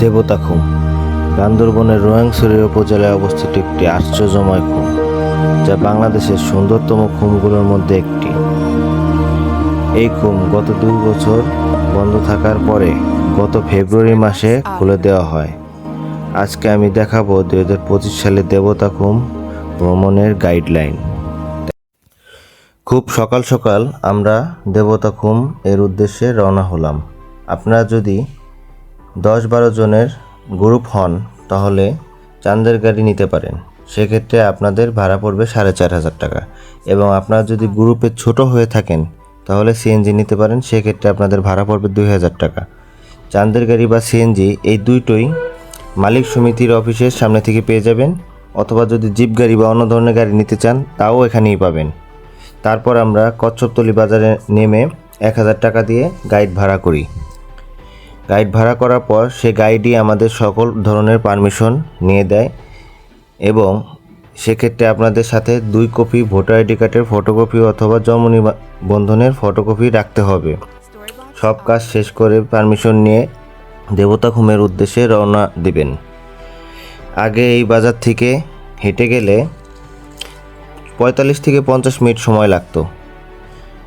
দেবতা খুম বান্দরবনের রোয়াংছড়ি উপজেলায় অবস্থিত একটি আশ্চর্যময় খুম যা বাংলাদেশের সুন্দরতম খুমগুলোর মধ্যে একটি। এই খুম গত দুই বছর বন্ধ থাকার পরে গত ফেব্রুয়ারি মাসে খুলে দেওয়া হয়। আজকে আমি দেখাবো দুই হাজার পঁচিশ সালে দেবতা খুম ভ্রমণের গাইডলাইন। খুব সকাল সকাল আমরা দেবতা খুম এর উদ্দেশ্যে রওনা হলাম। আপনারা যদি দশ বারো জনের গ্রুপ হন, তাহলে চাঁদের গাড়ি নিতে পারেন। সেক্ষেত্রে আপনাদের ভাড়া পড়বে সাড়ে চার হাজার টাকা। এবং আপনারা যদি গ্রুপে ছোট হয়ে থাকেন, তাহলে সিএনজি নিতে পারেন, সেক্ষেত্রে আপনাদের ভাড়া পড়বে দুই হাজার টাকা। চাঁদের গাড়ি বা সিএনজি, এই দুইটোই মালিক সমিতির অফিসের সামনে থেকে পেয়ে যাবেন, অথবা যদি জিপ গাড়ি বা অন্য ধরনের গাড়ি নিতে চান, তাও এখানেই পাবেন। তারপর আমরা কচ্ছপতলি বাজারে নেমে এক হাজার টাকা দিয়ে গাইড ভাড়া করি। গাইড ভাড়া করার পর সে গাইডই আমাদের সকল ধরনের পারমিশন নিয়ে দেয় এবং সেক্ষেত্রে আপনাদের সাথে দুই কপি ভোটার আইডি কার্ডের ফটোকপি অথবা জন্ম নিবা- বন্ধনের ফটোকপি রাখতে হবে সব কাজ শেষ করে পারমিশন নিয়ে দেবতা খুমের উদ্দেশ্যে রওনা দিবেন আগে এই বাজার থেকে হেঁটে গেলে পঁয়তাল্লিশ থেকে পঞ্চাশ মিনিট সময় লাগতো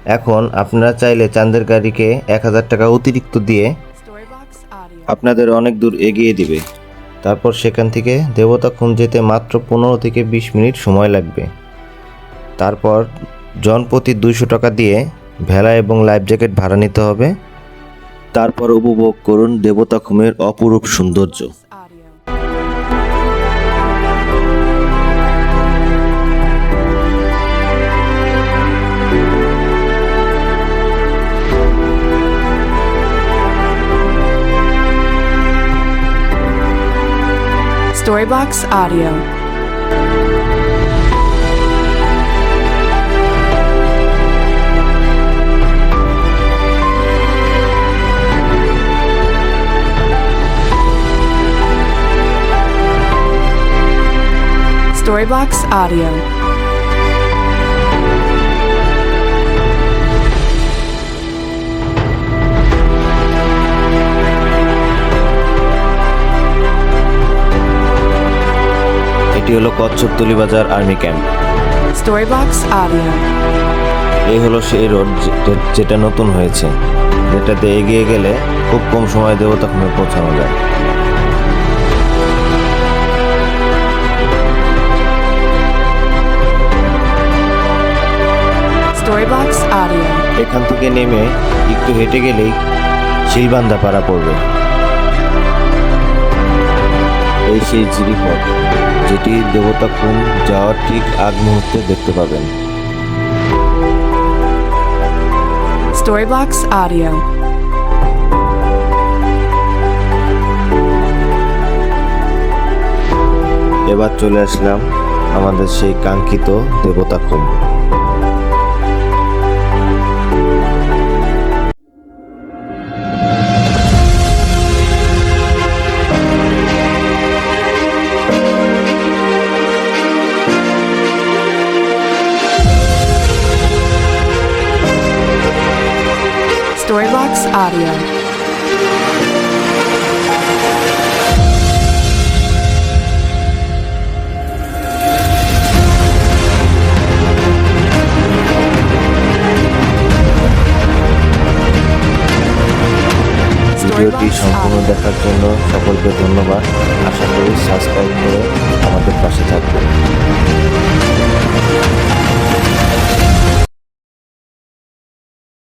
এখন আপনারা চাইলে চাঁদের গাড়িকে এক হাজার টাকা অতিরিক্ত দিয়ে. আপনাদের অনেক দূর এগিয়ে দিবে। তারপর সেখান থেকে দেবতা খুন যেতে মাত্র পনেরো থেকে বিশ মিনিট সময় লাগবে। তারপর জনপ্রতি দুইশো টাকা দিয়ে ভেলা এবং লাইফ জ্যাকেট ভাড়া নিতে হবে। তারপর উপভোগ করুন দেবতা খুমের অপরূপ সৌন্দর্য। Storyblocks Audio. Storyblocks Audio. এটি হলো Kachchhaptali Bazar army camp. Storybox Audio. এই হলো সেই রোড যেটা নতুন হয়েছে। যেটাতে এগিয়ে গেলে খুব কম সময় দেবতা খুমে পৌঁছানো যায়. এখান থেকে নেমে একটু হেঁটে গেলেই শিলবান্ধা পাড়া পড়বে। এই সেই জিরিপথ। যেটি দেবতা কুম যাওয়ার ঠিক আগ মুহূর্তে দেখতে পাবেন Storybox Audio. এবার চলে আসলাম আমাদের সেই কাঙ্ক্ষিত দেবতা খুন Storybox Audio. ভিডিওটি সম্পূর্ণ দেখার জন্য সকলকে ধন্যবাদ। আশা করি সাবস্ক্রাইব করে আমাদের পাশে থাকবেন।